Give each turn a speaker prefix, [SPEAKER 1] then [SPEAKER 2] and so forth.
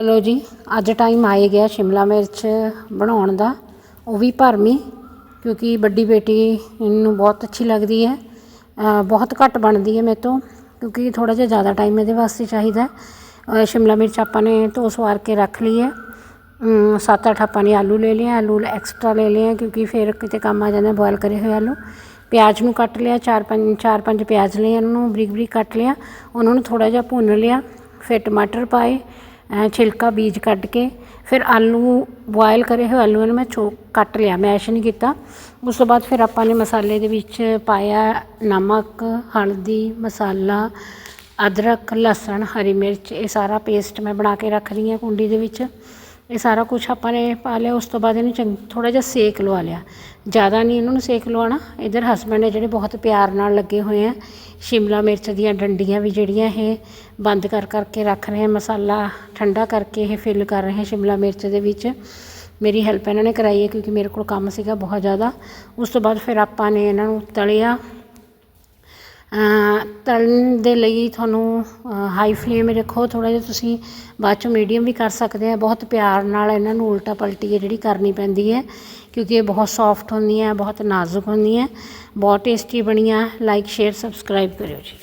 [SPEAKER 1] ਚਲੋ ਜੀ, ਅੱਜ ਟਾਈਮ ਆਏ ਗਿਆ ਸ਼ਿਮਲਾ ਮਿਰਚ ਬਣਾਉਣ ਦਾ। ਉਹ ਵੀ ਭਰਮੀ ਕਿਉਂਕਿ ਵੱਡੀ ਬੇਟੀ ਨੂੰ ਬਹੁਤ ਅੱਛੀ ਲੱਗਦੀ ਹੈ। ਬਹੁਤ ਘੱਟ ਬਣਦੀ ਹੈ ਮੇਰੇ ਤੋਂ ਕਿਉਂਕਿ ਥੋੜਾ ਜਿਹਾ ਜ਼ਿਆਦਾ ਟਾਈਮ ਇਹਦੇ ਵਾਸਤੇ ਚਾਹੀਦਾ ਸ਼ਿਮਲਾ ਮਿਰਚ ਆਪਾਂ ਨੇ ਧੋ ਸਵਾਰ ਕੇ ਰੱਖ ਲਈ ਹੈ। ਸੱਤ ਅੱਠ ਆਪਾਂ ਨੇ ਆਲੂ ਲੈ ਲਿਆ ਆਲੂ ਐਕਸਟਰਾ ਲੈ ਲਿਆ ਕਿਉਂਕਿ ਫਿਰ ਕਿਤੇ ਕੰਮ ਆ ਜਾਂਦਾ ਬੋਇਲ ਕਰੇ ਹੋਏ ਆਲੂ। ਪਿਆਜ਼ ਨੂੰ ਕੱਟ ਲਿਆ, ਚਾਰ ਪੰਜ ਚਾਰ ਪੰਜ ਪਿਆਜ਼ ਲਏ, ਉਹਨਾਂ ਨੂੰ ਬਰੀਕ ਬਰੀਕ ਕੱਟ ਲਿਆ, ਉਹਨਾਂ ਨੂੰ ਥੋੜਾ ਜਿਹਾ ਭੁੰਨ ਲਿਆ, ਫਿਰ ਟਮਾਟਰ ਪਾਏ ਛਿਲਕਾ ਬੀਜ ਕੱਢ ਕੇ ਫਿਰ ਆਲੂ ਬੋਇਲ ਕਰੇ ਹੋਏ ਆਲੂਆਂ ਨੂੰ ਮੈਂ ਛੋ ਕੱਟ ਲਿਆ, ਮੈਸ਼ ਨਹੀਂ ਕੀਤਾ। ਉਸ ਤੋਂ ਬਾਅਦ ਫਿਰ ਆਪਾਂ ਨੇ ਮਸਾਲੇ ਦੇ ਵਿੱਚ ਪਾਇਆ ਨਮਕ, ਹਲਦੀ, ਮਸਾਲਾ, ਅਦਰਕ, ਲਸਣ, ਹਰੀ ਮਿਰਚ, ਇਹ ਸਾਰਾ ਪੇਸਟ ਮੈਂ ਬਣਾ ਕੇ ਰੱਖ ਲਈ ਹਾਂ ਕੁੰਡੀ ਦੇ ਵਿੱਚ। ਇਹ ਸਾਰਾ ਕੁਝ ਆਪਾਂ ਨੇ ਪਾ ਲਿਆ, ਉਸ ਤੋਂ ਬਾਅਦ ਇਹਨੂੰ ਚੰਗ, ਥੋੜ੍ਹਾ ਜਿਹਾ ਸੇਕ ਲਵਾ ਲਿਆ। ਜ਼ਿਆਦਾ ਨਹੀਂ ਇਹਨਾਂ ਨੂੰ ਸੇਕ ਲਵਾਉਣਾ, ਇਧਰ ਹਸਬੈਂਡ ਨੇ ਜਿਹੜੇ ਬਹੁਤ ਪਿਆਰ ਨਾਲ ਲੱਗੇ ਹੋਏ ਆ, ਸ਼ਿਮਲਾ ਮਿਰਚ ਦੀਆਂ ਡੰਡੀਆਂ ਵੀ ਜਿਹੜੀਆਂ ਇਹ ਬੰਦ ਕਰ ਕਰਕੇ ਰੱਖ ਰਹੇ ਆ, ਮਸਾਲਾ ਠੰਡਾ ਕਰਕੇ ਇਹ ਫਿਲ ਕਰ ਰਹੇ ਆ ਸ਼ਿਮਲਾ ਮਿਰਚ ਦੇ ਵਿੱਚ। ਮੇਰੀ ਹੈਲਪ ਇਹਨਾਂ ਨੇ ਕਰਾਈ ਹੈ ਕਿਉਂਕਿ ਮੇਰੇ ਕੋਲ ਕੰਮ ਸੀਗਾ ਬਹੁਤ ਜ਼ਿਆਦਾ। ਉਸ ਤੋਂ ਬਾਅਦ ਫਿਰ ਆਪਾਂ ਨੇ ਇਹਨਾਂ ਨੂੰ ਤਲਿਆ ਤਲਣ ਦੇ ਲਈ ਤੁਹਾਨੂੰ ਹਾਈ ਫਲੇਮ ਰੱਖੋ। ਥੋੜ੍ਹਾ ਜਿਹਾ ਤੁਸੀਂ ਬਾਅਦ ਚੋਂ ਮੀਡੀਅਮ ਵੀ ਕਰ ਸਕਦੇ ਆ। ਬਹੁਤ ਪਿਆਰ ਨਾਲ ਇਹਨਾਂ ਨੂੰ ਉਲਟਾ ਪਲਟੀ ਹੈ ਜਿਹੜੀ ਕਰਨੀ ਪੈਂਦੀ ਹੈ, ਕਿਉਂਕਿ ਇਹ ਬਹੁਤ ਸੌਫਟ ਹੁੰਦੀਆਂ, ਬਹੁਤ ਨਾਜ਼ੁਕ ਹੁੰਦੀਆਂ। ਬਹੁਤ ਟੇਸਟੀ ਬਣੀਆਂ। ਲਾਈਕ ਸ਼ੇਅਰ ਸਬਸਕ੍ਰਾਈਬ ਕਰਿਓ ਜੀ।